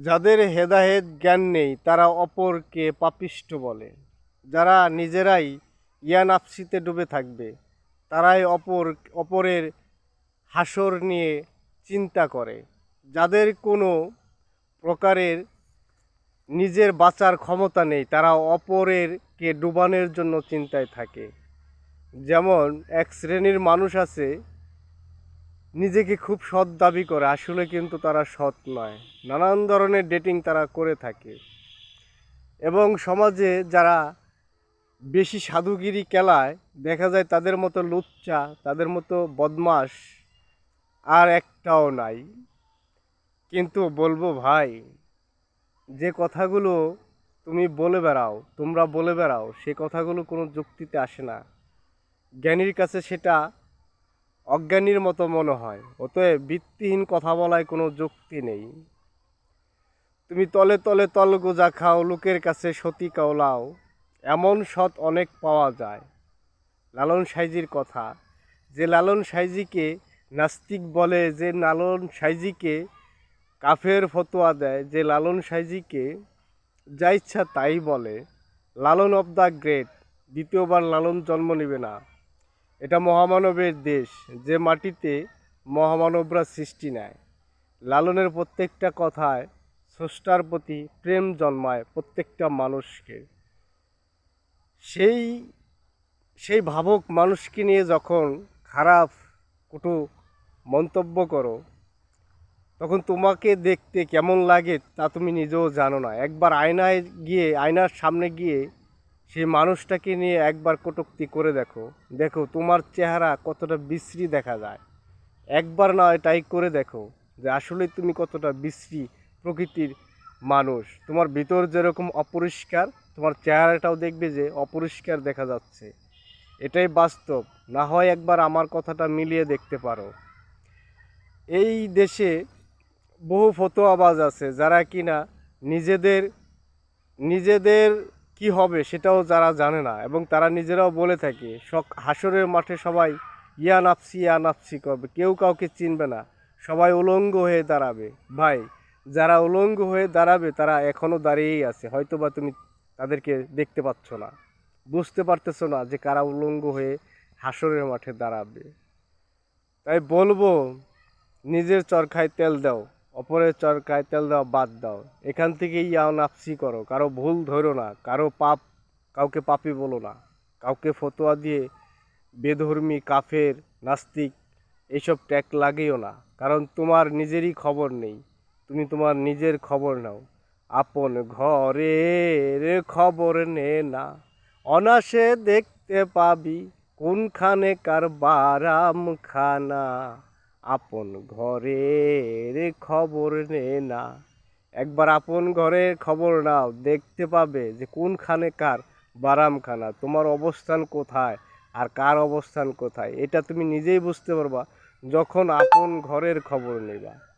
যাদের হেদায়েত জ্ঞান নেই, তারা অপরকে পাপিষ্ট বলে। যারা নিজেরাই ইয়ানাফসিতে ডুবে থাকবে, তারাই অপর, অপরের হাসর নিয়ে চিন্তা করে। যাদের কোনো প্রকারের নিজের বাঁচার ক্ষমতা নেই, তারা অপরেরকে ডুবানোর জন্য চিন্তায় থাকে। যেমন, এক শ্রেণির মানুষ আছে নিজেকে খুব সৎ দাবি করে, আসলে কিন্তু তারা সৎ নয়। নানান ধরনের ডেটিং তারা করে থাকে। এবং সমাজে যারা বেশি সাধুগিরি কেলায়, দেখা যায় তাদের মতো লুচ্চা, তাদের মতো বদমাস আর একটাও নাই। কিন্তু বলব ভাই, যে কথাগুলো তুমি বলে বেড়াও, তোমরা বলে বেড়াও, সে কথাগুলো কোনো যুক্তিতে আসে না। জ্ঞানীর কাছে সেটা অজ্ঞানীর মতো মনে হয়। অতএব ভিত্তিহীন কথা বলায় কোনো যুক্তি নেই। তুমি তলে তলে তল গোজা খাও, লোকের কাছে সতী কাওলাও। এমন সৎ অনেক পাওয়া যায়। লালন সাইজির কথা, যে লালন সাইজিকে নাস্তিক বলে, যে লালন সাইজিকে কাফের ফতোয়া দেয়, যে লালন সাইজিকে যা ইচ্ছা তাই বলে। লালন অব দ্য গ্রেট, দ্বিতীয়বার লালন জন্ম নেবে না। এটা মহামানবের দেশ, যে মাটিতে মহামানবরা সৃষ্টি নেয় লালনের প্রত্যেকটা কথায় স্রষ্টার প্রতি প্রেম জন্মায় প্রত্যেকটা মানুষকে। সেই সেই ভাবক মানুষকে নিয়ে যখন খারাপ কটু মন্তব্য করো, তখন তোমাকে দেখতে কেমন লাগে তা তুমি নিজেও জানো না। একবার আয়নায় গিয়ে, আয়নার সামনে গিয়ে সেই মানুষটাকে নিয়ে একবার কটুক্তি করে দেখো। দেখো, তোমার চেহারা কতটা বিশ্রী দেখা যায়। একবার না এটাই করে দেখো যে আসলে তুমি কতটা বিশ্রী প্রকৃতির মানুষ। তোমার ভিতর যেরকম অপরিষ্কার, তোমার চেহারাটাও দেখবে যে অপরিষ্কার দেখা যাচ্ছে। এটাই বাস্তব। না হয় একবার আমার কথাটা মিলিয়ে দেখতে পারো। এই দেশে বহু ফতোয়াবাজ আছে যারা কিনা নিজেদের নিজেদের কি হবে সেটাও যারা জানে না এবং তারা নিজেরাও বলে থাকে, সক হাসরের মাঠে সবাই, ইয়া নাপসি ইয়া নাপসি করবে। কেউ কাউকে চিনবে না। সবাই উলঙ্গ হয়ে দাঁড়াবে। ভাই, যারা উলঙ্গ হয়ে দাঁড়াবে, তারা এখনও দাঁড়িয়েই আছে। হয়তো বা তুমি তাদেরকে দেখতে পাচ্ছ না। বুঝতে পারতেছো না যে কারা উলঙ্গ হয়ে হাসরের মাঠে দাঁড়াবে। তাই বলব, নিজের চরখায় তেল দাও। অপরের চরকায় তেল দাও বাদ দাও। এখান থেকেই ইয়াও নাফসি করো। কারও ভুল ধরো না। কারও পাপ কাউকে পাপি বলো না। কাউকে ফতোয়া দিয়ে বেধর্মী, কাফের, নাস্তিক এইসব ট্যাগ লাগেও না। কারণ তোমার নিজেরই খবর নেই। তুমি তোমার নিজের খবর নাও। আপন ঘরের খবর নে না। অনাসে দেখতে পাবি কোনখানে কার বারাম খানা আপন ঘরের খবর নে না। একবার আপন ঘরের খবর নাও, দেখতে পাবে যে কোনখানে কার বারামখানা, তোমার অবস্থান কোথায় আর কার অবস্থান কোথায়, এটা তুমি নিজেই বুঝতে পারবা যখন আপন ঘরের খবর নেবা।